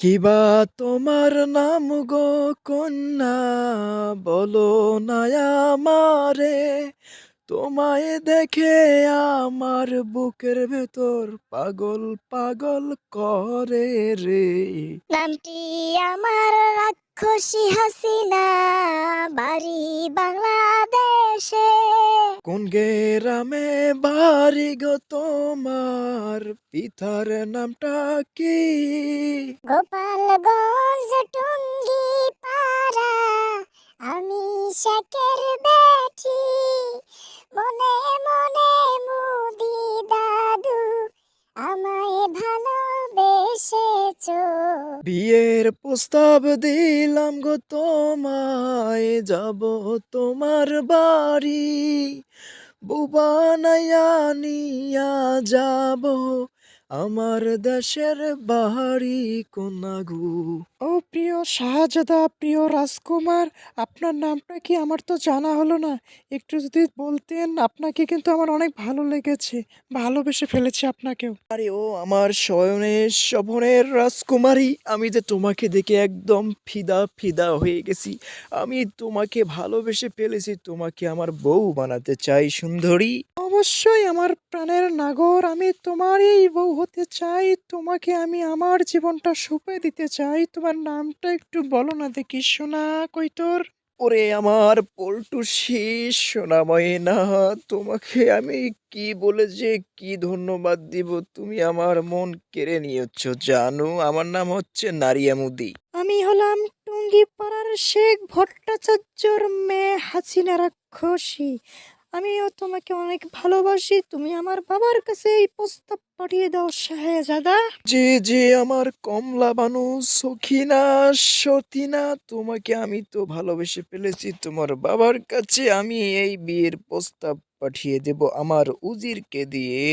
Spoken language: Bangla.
কিবা তোমার নাম গো কন্যা? বলো না আমারে তোমায় দেখে আমার বুকের ভেতর পাগল পাগল করে রে। নামটি আমার রাক্ষসী হাসিনা, বাড়ি বাংলাদেশে। কোন গেরামে বাড়ি গো তোমার? পিতার নামটা কি? গোপালগঞ্জ টুঙ্গি পাড়া আমি শেখের বিয়ের প্রস্তাব দিলাম গো তোমায় যাব তোমার বাড়ি। বুবা নিয়া যাব আমার দেশের বাড়ি কোনাগু। ও প্রিয় শাহজাদা প্রিয় রাজকুমার আপনার নামটা কি আমার তো জানা হলো না? একটু যদি বলতেন আপনাকে কিন্তু আমার অনেক ভালো লেগেছে ভালোবেসে ফেলেছি আপনাকেও। আরে ও আমার শয়নের স্বপনের রাজকুমারী আমি যে তোমাকে দেখে একদম ফিদা ফিদা হয়ে গেছি। আমি তোমাকে ভালোবেসে ফেলেছি তোমাকে আমার বউ বানাতে চাই সুন্দরী। অবশ্যই আমার প্রাণের নাগর আমি তোমারই বউ হতে চাই তোমাকে আমি আমার জীবনটা সুপে দিতে চাই। তোমার নামটা একটু বলো না দেখি সোনা কই তোর ওরে আমার পল্টু শেষ সোনা ময়না তোমাকে আমি কি বলে যে কি ধন্যবাদ দিব তুমি আমার মন কেড়ে নিয়েছ জানো? আমার নাম হচ্ছে নারিয়ামুদি। আমি হলাম টুঙ্গি পাড়ার শেখ ভট্টাচার্যর মেয়ে হাসিনা রাক্ষসী আমিও তোমাকে অনেক ভালোবাসি। তুমি আমার বাবার কাছে এই প্রস্তাব পাঠিয়ে দাও, শাহেজাদা। যে যে আমার কমলা বানু, সখিনা, সতীনা, তোমাকে আমি তো ভালোবেসে ফেলেছি। তোমার বাবার কাছে আমি এই বিয়ের প্রস্তাব পাঠিয়ে দেব, আমার উজিরকে দিয়ে।